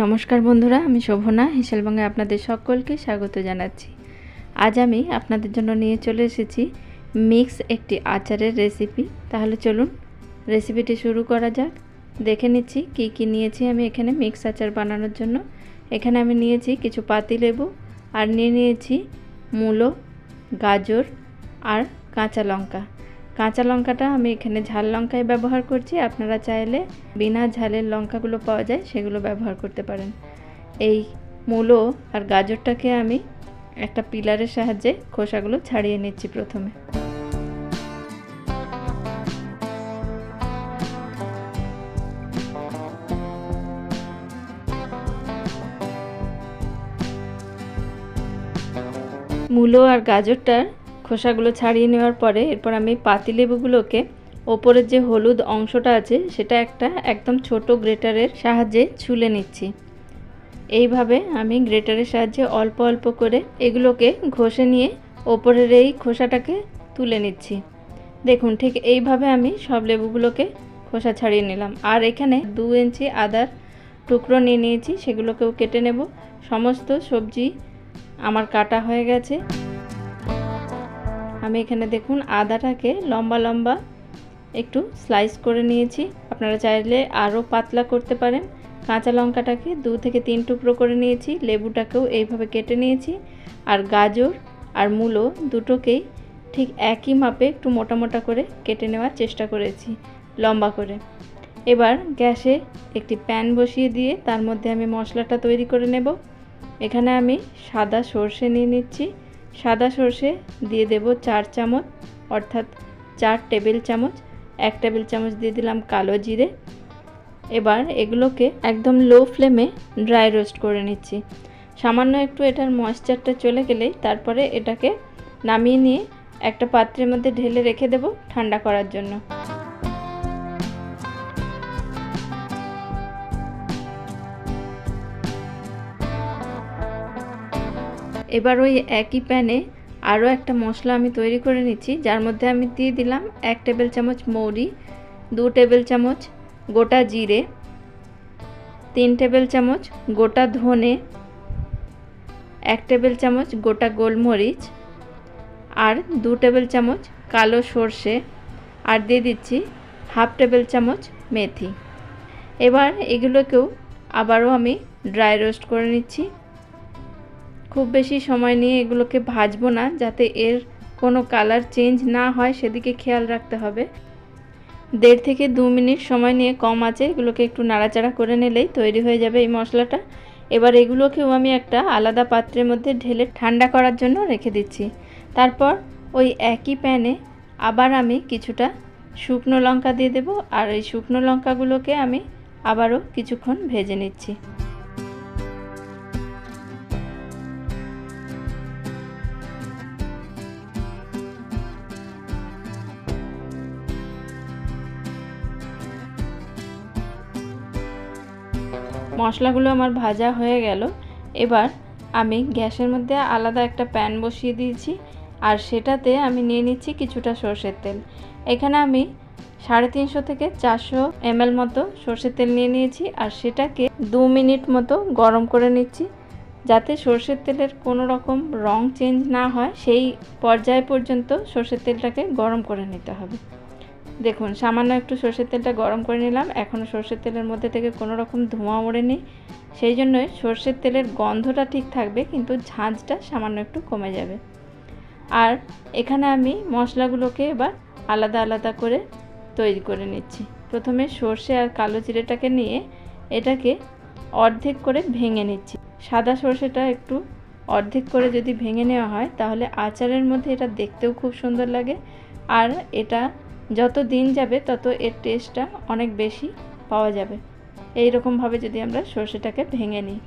নমস্কার বন্ধুরা, আমি শোভনা। হিসেলবঙ্গে আপনাদের সকলকে স্বাগত জানাচ্ছি। আজ আমি আপনাদের জন্য নিয়ে চলে এসেছি মিক্স একটি আচারের রেসিপি। তাহলে চলুন, রেসিপিটি শুরু করা যাক। দেখে নিচ্ছি কি কি নিয়েছি আমি এখানে মিক্স আচার বানানোর জন্য। এখানে আমি নিয়েছি কিছু পাতি লেবু আর নিয়ে নিয়েছি মূলো, গাজর আর কাঁচা লঙ্কা। কাঁচা লঙ্কাটা আমি এখানে ঝাল লঙ্কায় ব্যবহার করছি। আপনারা চাইলে বিনা ঝালের লঙ্কাগুলো পাওয়া যায়, সেগুলো ব্যবহার করতে পারেন। এই মূলো আর গাজরটাকে আমি একটা পিলারের সাহায্যে খোসাগুলো ছাড়িয়ে নিচ্ছি প্রথমে। মূলো আর গাজরটার খোসাগুলো ছাড়িয়ে নেওয়ার পরে এরপর আমি পাতিলেবুগুলোকে ওপরের যে হলুদ অংশটা আছে, সেটা একটা একদম ছোট গ্রেটারের সাহায্যে ছুলে নিচ্ছি। এইভাবে আমি গ্রেটারের সাহায্যে অল্প অল্প করে এগুলোকে ঘষে নিয়ে ওপরের এই খোসাটাকে তুলে নিচ্ছি। দেখুন, ঠিক এইভাবে আমি সব লেবুগুলোকে খোসা ছাড়িয়ে নিলাম। আর এখানে দু ইঞ্চি আদার টুকরো নিয়ে নিয়েছি, সেগুলোকেও কেটে নেব। সমস্ত সবজি আমার কাটা হয়ে গেছে। আমি এখানে দেখুন আদাটাকে লম্বা লম্বা একটু স্লাইস করে নিয়েছি। আপনারা চাইলে আরও পাতলা করতে পারেন। কাঁচা লঙ্কাটাকে দু থেকে তিন টুকরো করে নিয়েছি। লেবুটাকেও এইভাবে কেটে নিয়েছি। আর গাজর আর মূলো দুটোকেই ঠিক একই মাপে একটু মোটা মোটা করে কেটে নেওয়ার চেষ্টা করেছি, লম্বা করে। এবার গ্যাসে একটি প্যান বসিয়ে দিয়ে তার মধ্যে আমি মশলাটা তৈরি করে নেব। এখানে আমি সাদা সর্ষে নিয়ে নিচ্ছি। সাদা সর্ষে দিয়ে দেব চার চামচ, অর্থাৎ চার টেবিল চামচ, এক টেবিল চামচ দিয়ে দিলাম কালো জিরে। এবার এগুলোকে একদম লো ফ্লেমে ড্রাই রোস্ট করে নিচ্ছি। সামান্য একটু এটার ময়েশ্চারটা চলে গেলেই তারপরে এটাকে নামিয়ে নিয়ে একটা পাত্রের মধ্যে ঢেলে রেখে দেব ঠান্ডা করার জন্য। এবার ওই একই প্যানে আরও একটা মশলা আমি তৈরি করে নিচ্ছি, যার মধ্যে আমি দিয়ে দিলাম এক টেবিল চামচ মৌরি, দু টেবিল চামচ গোটা জিরে, তিন টেবিল চামচ গোটা ধনে, এক টেবিল চামচ গোটা গোলমরিচ আর দু টেবিল চামচ কালো সর্ষে আর দিয়ে দিচ্ছি হাফ টেবিল চামচ মেথি। এবার এগুলোকেও আবারও আমি ড্রাই রোস্ট করে নিচ্ছি। খুব বেশি সময় নিয়ে এগুলোকে ভাজবো না, যাতে এর কোনো কালার চেঞ্জ না হয়, সেদিকে খেয়াল রাখতে হবে। দেড় থেকে দু মিনিট সময় নিয়ে কম আছে এগুলোকে একটু নাড়াচাড়া করে নিলেই তৈরি হয়ে যাবে এই মশলাটা। এবার এগুলোকেও আমি একটা আলাদা পাত্রের মধ্যে ঢেলে ঠান্ডা করার জন্য রেখে দিচ্ছি। তারপর ওই একই প্যানে আবার আমি কিছুটা শুকনো লঙ্কা দিয়ে দেব, আর এই শুকনো লঙ্কাগুলোকে আমি আবারও কিছুক্ষণ ভেজে নিচ্ছি। মশলাগুলো আমার ভাজা হয়ে গেল। এবার আমি গ্যাসের মধ্যে আলাদা একটা প্যান বসিয়ে দিয়েছি আর সেটাতে আমি নিয়ে নিচ্ছি কিছুটা সর্ষের তেল। এখানে আমি সাড়ে তিনশো থেকে চারশো এমএল মতো সর্ষের তেল নিয়ে নিয়েছি আর সেটাকে দু মিনিট মতো গরম করে নিচ্ছি যাতে সর্ষের তেলের কোনো রকম রং চেঞ্জ না হয়। সেই পর্যায় পর্যন্ত সর্ষের তেলটাকে গরম করে নিতে হবে। দেখুন, সামান্য একটু সর্ষের তেলটা গরম করে নিলাম। এখনও সর্ষের তেলের মধ্যে থেকে কোনো রকম ধোঁয়া ওড়েনি। সেই জন্যই সর্ষের তেলের গন্ধটা ঠিক থাকবে, কিন্তু ঝাঁঝটা সামান্য একটু কমে যাবে। আর এখানে আমি মশলাগুলোকে এবার আলাদা আলাদা করে তৈরি করে নিচ্ছি। প্রথমে সর্ষে আর কালো জিরেটাকে নিয়ে এটাকে অর্ধেক করে ভেঙে নিচ্ছি। সাদা সর্ষেটা একটু অর্ধেক করে যদি ভেঙে নেওয়া হয়, তাহলে আচারের মধ্যে এটা দেখতেও খুব সুন্দর লাগে। আর এটা যত দিন যাবে, তত এর টেস্টটা অনেক বেশি পাওয়া যাবে। এই রকমভাবে যদি আমরা সর্ষেটাকে ভেঙে নিই।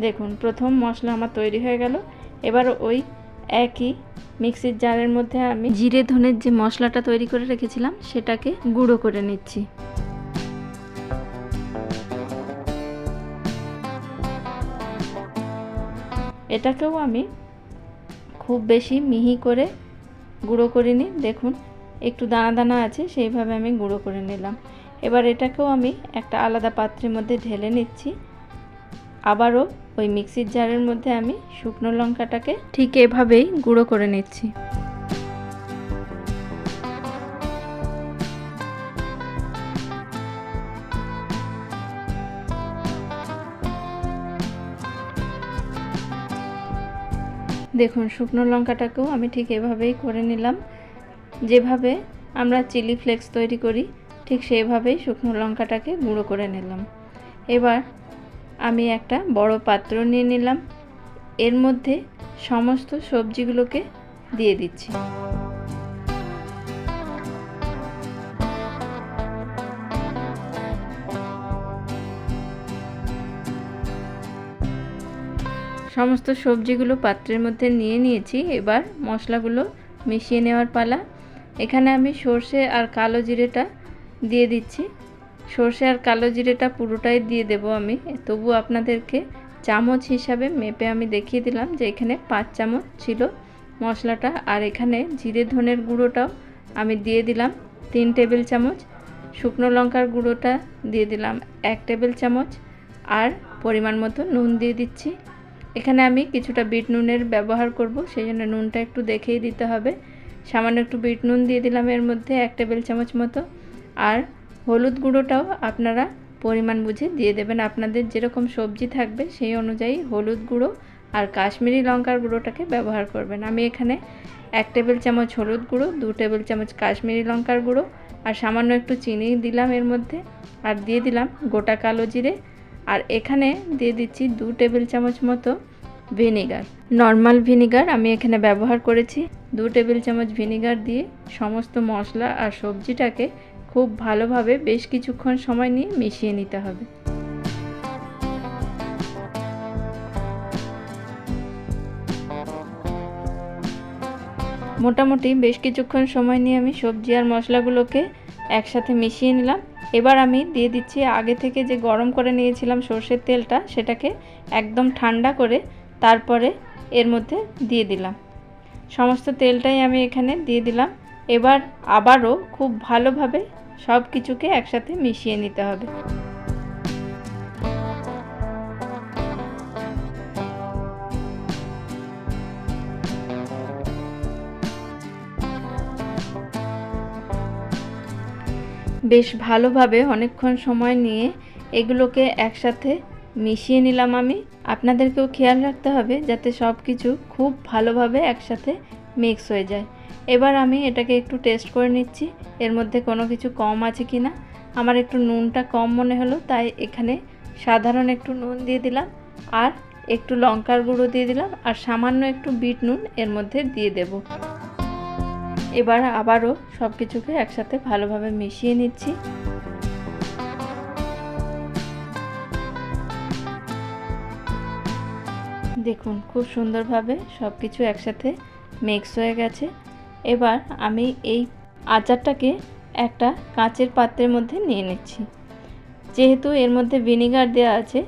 দেখুন, প্রথম মশলা আমার তৈরি হয়ে গেল। এবার ওই একই মিক্সির জারের মধ্যে আমি জিরে, ধনের যে মশলাটা তৈরি করে রেখেছিলাম, সেটাকে গুঁড়ো করে নিচ্ছি। এটাকেও আমি খুব বেশি মিহি করে গুঁড়ো করিনি। দেখুন একটু দানা দানা আছে, সেইভাবে আমি গুঁড়ো করে নিলাম। এবার এটাকেও আমি একটা আলাদা পাত্রের মধ্যে ঢেলে নিচ্ছি। আবারও ওই মিক্সির জারের মধ্যে আমি শুকনো লঙ্কাটাকে ঠিক এভাবেই গুঁড়ো করে নিচ্ছি। দেখুন, শুকনো লঙ্কাটাকেও আমি ঠিক এভাবেই করে নিলাম। যেভাবে আমরা চিলি ফ্লেক্স তৈরি করি, ঠিক সেইভাবেই শুকনো লঙ্কাটাকে গুঁড়ো করে নিলাম। এবার আমি একটা বড় পাত্র নিয়ে নিলাম। এর মধ্যে সমস্ত সবজিগুলোকে দিয়ে দিচ্ছি। সমস্ত সবজিগুলো পাত্রের মধ্যে নিয়ে নিয়েছি। এবার মশলাগুলো মিশিয়ে নেওয়ার পালা। এখানে আমি সর্ষে আর কালো জিরেটা দিয়ে দিচ্ছি। সর্ষে আর কালো জিরেটা পুরোটাই দিয়ে দেব আমি। তবু আপনাদেরকে চামচ হিসাবে মেপে আমি দেখিয়ে দিলাম যে এখানে পাঁচ চামচ ছিল মশলাটা। আর এখানে জিরে ধনের গুঁড়োটাও আমি দিয়ে দিলাম তিন টেবিল চামচ। শুকনো লঙ্কার গুঁড়োটা দিয়ে দিলাম এক টেবিল চামচ। আর পরিমাণ মতো নুন দিয়ে দিচ্ছি। এখানে আমি কিছুটা বিট নুনের ব্যবহার করব, সেই জন্য নুনটা একটু দেখেই দিতে হবে। সামান্য একটু বিট নুন দিয়ে দিলাম এর মধ্যে, এক টেবিল চামচ মতো। আর হলুদ গুঁড়োটাও আপনারা পরিমাণ বুঝে দিয়ে দেবেন। আপনাদের যেরকম সবজি থাকবে সেই অনুযায়ী হলুদ গুঁড়ো আর কাশ্মীরি লঙ্কার গুঁড়োটাকে ব্যবহার করবেন। আমি এখানে এক টেবিল চামচ হলুদ গুঁড়ো, দু টেবিল চামচ কাশ্মীরি লঙ্কার গুঁড়ো আর সামান্য একটু চিনি দিলাম এর মধ্যে আর দিয়ে দিলাম গোটা কালো জিরে। আর এখানে দিয়ে দিচ্ছি দু টেবিল চামচ মতো ভিনিগার। নর্মাল ভিনিগার আমি এখানে ব্যবহার করেছি। দু টেবিল চামচ ভিনিগার দিয়ে সমস্ত মশলা আর সবজিটাকে খুব ভালোভাবে বেশ কিছুক্ষণ সময় নিয়ে মিশিয়ে নিতে হবে। মোটামুটি বেশ কিছুক্ষণ সময় নিয়ে আমি সবজি আর মশলাগুলোকে একসাথে মিশিয়ে নিলাম। এবার আমি দিয়ে দিচ্ছি আগে থেকে যে গরম করে নিয়েছিলাম সর্ষের তেলটা, সেটাকে একদম ঠান্ডা করে তারপরে এর মধ্যে দিয়ে দিলাম। সমস্ত তেলটাই আমি এখানে দিয়ে দিলাম। এবার আবারও খুব ভালোভাবে সব কিছুকে একসাথে মিশিয়ে নিতে হবে। বেশ ভালোভাবে অনেকক্ষণ সময় নিয়ে এগুলোকে একসাথে মিশিয়ে নিলাম আমি। আপনাদেরকেও খেয়াল রাখতে হবে যাতে সব কিছু খুব ভালোভাবে একসাথে মিক্স হয়ে যায়। এবার আমি এটাকে একটু টেস্ট করে নিচ্ছি। এর মধ্যে কোনো কিছু কম আছে কি না? আমার একটু নুনটা কম মনে হলো, তাই এখানে সাধারণ একটু নুন দিয়ে দিলাম আর একটু লঙ্কার গুঁড়ো দিয়ে দিলাম আর সামান্য একটু বিট নুন এর মধ্যে দিয়ে দেব। এবার আবারও সব কিছুকে একসাথে ভালোভাবে মিশিয়ে নিচ্ছি। দেখুন, খুব সুন্দরভাবে সব কিছু একসাথে মিক্স হয়ে গেছে। এবার আমি এই আচারটাকে একটা কাঁচের পাত্রের মধ্যে নিয়ে নিচ্ছি। যেহেতু এর মধ্যে ভিনিগার দেওয়া আছে,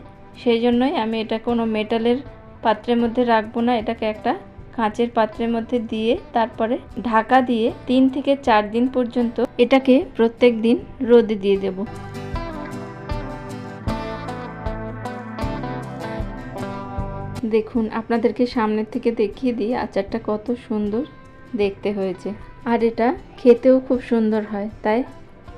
সেই জন্যই আমি এটা কোনো মেটালের পাত্রের মধ্যে রাখব না। এটাকে একটা কাঁচের পাত্রের মধ্যে দিয়ে তারপরে ঢাকা দিয়ে তিন থেকে চার দিন পর্যন্ত এটাকে প্রত্যেক দিন রোদে দিয়ে দেব। দেখুন, আপনাদেরকে সামনের থেকে দেখিয়ে দিই আচারটা কত সুন্দর দেখতে হয়েছে। আর এটা খেতেও খুব সুন্দর হয়, তাই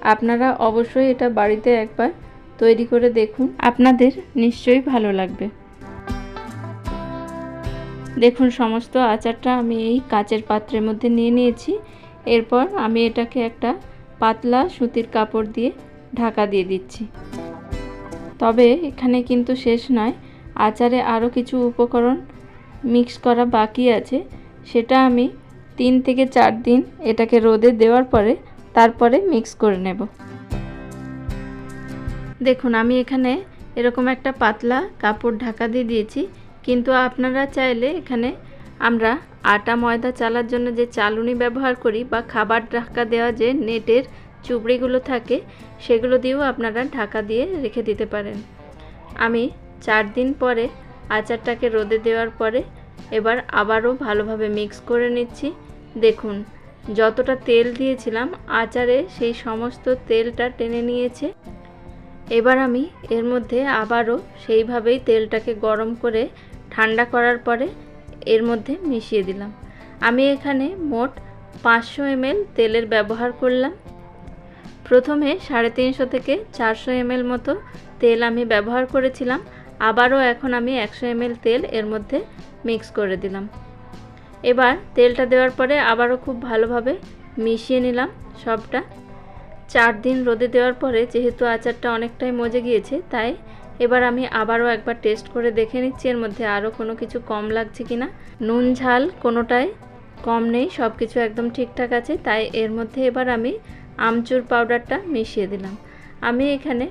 আপনারা অবশ্যই এটা বাড়িতে একবার তৈরি করে দেখুন। আপনাদের নিশ্চয়ই ভালো লাগবে। দেখুন, সমস্ত আচারটা আমি এই কাচের পাত্রের মধ্যে নিয়ে নিয়েছি। এরপর আমি এটাকে একটা পাতলা সুতির কাপড় দিয়ে ঢাকা দিয়ে দিচ্ছি। তবে এখানে কিন্তু শেষ নয় আচারে আরও কিছু উপকরণ মিক্স করা বাকি আছে। সেটা আমি তিন থেকে চার দিন এটাকে রোদে দেওয়ার পরে তারপরে মিক্স করে নেব। দেখুন, আমি এখানে এরকম একটা পাতলা কাপড় ঢাকা দিয়ে দিয়েছি। কিন্তু আপনারা চাইলে এখানে আমরা আটা ময়দা চালার জন্য যে চালুনি ব্যবহার করি বা খাবার ঢাকা দেওয়া যে নেটের চুবড়িগুলো থাকে, সেগুলো দিয়েও আপনারা ঢাকা দিয়ে রেখে দিতে পারেন। আমি চার দিন পরে আচারটাকে রোদে দেওয়ার পরে এবার আবারও ভালোভাবে মিক্স করে নিচ্ছি। দেখুন, যতটা তেল দিয়েছিলাম, আচারে সেই সমস্ত তেলটা টেনে নিয়েছে। এবার আমি এর মধ্যে আবারও সেইভাবেই তেলটাকে গরম করে ঠান্ডা করার পরে এর মধ্যে মিশিয়ে দিলাম। আমি এখানে মোট পাঁচশো এমএল তেলের ব্যবহার করলাম। প্রথমে সাড়ে তিনশো থেকে চারশো এমএল মতো তেল আমি ব্যবহার করেছিলাম। আবারও এখন আমি একশো এমএল তেল এর মধ্যে মিক্স করে দিলাম। এবার তেলটা দেওয়ার পরে আবারও খুব ভালোভাবে মিশিয়ে নিলাম সবটা। চার দিন রোদে দেওয়ার পরে যেহেতু আচারটা অনেকটাই মজে গিয়েছে, তাই এবার আমি আবারও একবার টেস্ট করে দেখে নিচ্ছি এর মধ্যে আরও কোনো কিছু কম লাগছে কি না নুন, ঝাল কোনোটাই কম নেই সব কিছু একদম ঠিকঠাক আছে, তাই এর মধ্যে এবার আমি আমচুর পাউডারটা মিশিয়ে দিলাম। আমি এখানে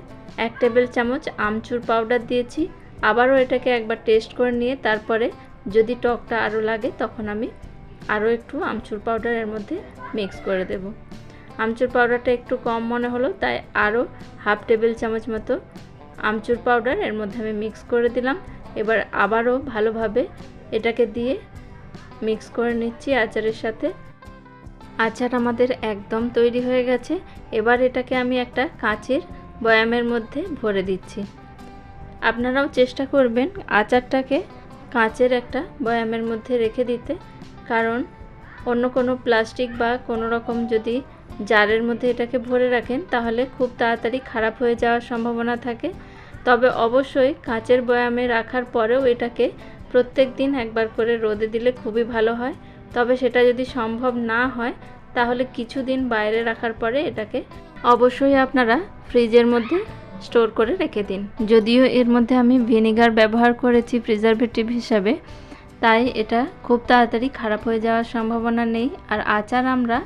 এক টেবিল চামচ আমচুর পাউডার দিয়েছি। আবারও এটাকে একবার টেস্ট করে নিয়ে তারপরে যদি টকটা আরও লাগে তখন আমি আরও একটু আমচুর পাউডার এর মধ্যে মিক্স করে দেব। আমচুর পাউডারটা একটু কম মনে হলো, তাই আরও হাফ টেবিল চামচ মতো আমচুর পাউডার এর মধ্যে আমি মিক্স করে দিলাম। এবার আবারও ভালোভাবে এটাকে দিয়ে মিক্স করে নিচ্ছি আচারের সাথে। আচার আমাদের একদম তৈরি হয়ে গেছে। এবার এটাকে আমি একটা কাঁচের বয়ামের মধ্যে ভরে দিচ্ছি। আপনারাও চেষ্টা করবেন আচারটাকে কাঁচের একটা বয়ামের মধ্যে রেখে দিতে। কারণ অন্য কোনো প্লাস্টিক বা কোনো রকম যদি জারের মধ্যে এটাকে ভরে রাখেন, তাহলে খুব তাড়াতাড়ি খারাপ হয়ে যাওয়ার সম্ভাবনা থাকে। তবে অবশ্যই কাঁচের বয়ামে রাখার পরেও এটাকে প্রত্যেক দিন একবার করে রোদে দিলে খুবই ভালো হয়। তবে সেটা যদি সম্ভব না হয়, তাহলে কিছুদিন বাইরে রাখার পরে এটাকে অবশ্যই আপনারা ফ্রিজের মধ্যে স্টোর করে রেখে দিন। যদিও এর মধ্যে আমি ভিনেগার ব্যবহার করেছি প্রিজারভেটিভ হিসাবে, তাই এটা খুব তাড়াতাড়ি খারাপ হয়ে যাওয়ার সম্ভাবনা নেই। আর আচার আমরা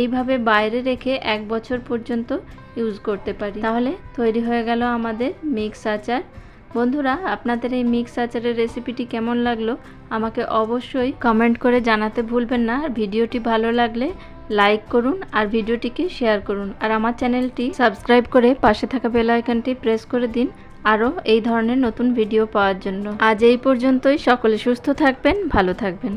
এইভাবে বাইরে রেখে এক বছর পর্যন্ত ইউজ করতে পারি। তাহলে তৈরি হয়ে গেল আমাদের মিক্স আচার। বন্ধুরা, আপনাদের এই মিক্স আচারের রেসিপিটি কেমন লাগল? আমাকে অবশ্যই কমেন্ট করে জানাতে ভুলবেন না। আর ভিডিওটি ভালো লাগলে লাইক করুন আর ভিডিওটিকে শেয়ার করুন। আর আমার চ্যানেলটি সাবস্ক্রাইব করে পাশে থাকা বেল আইকনটি প্রেস করে দিন আরও এই ধরনের নতুন ভিডিও পাওয়ার জন্য। আজ এই পর্যন্তই। সকলে সুস্থ থাকবেন, ভালো থাকবেন।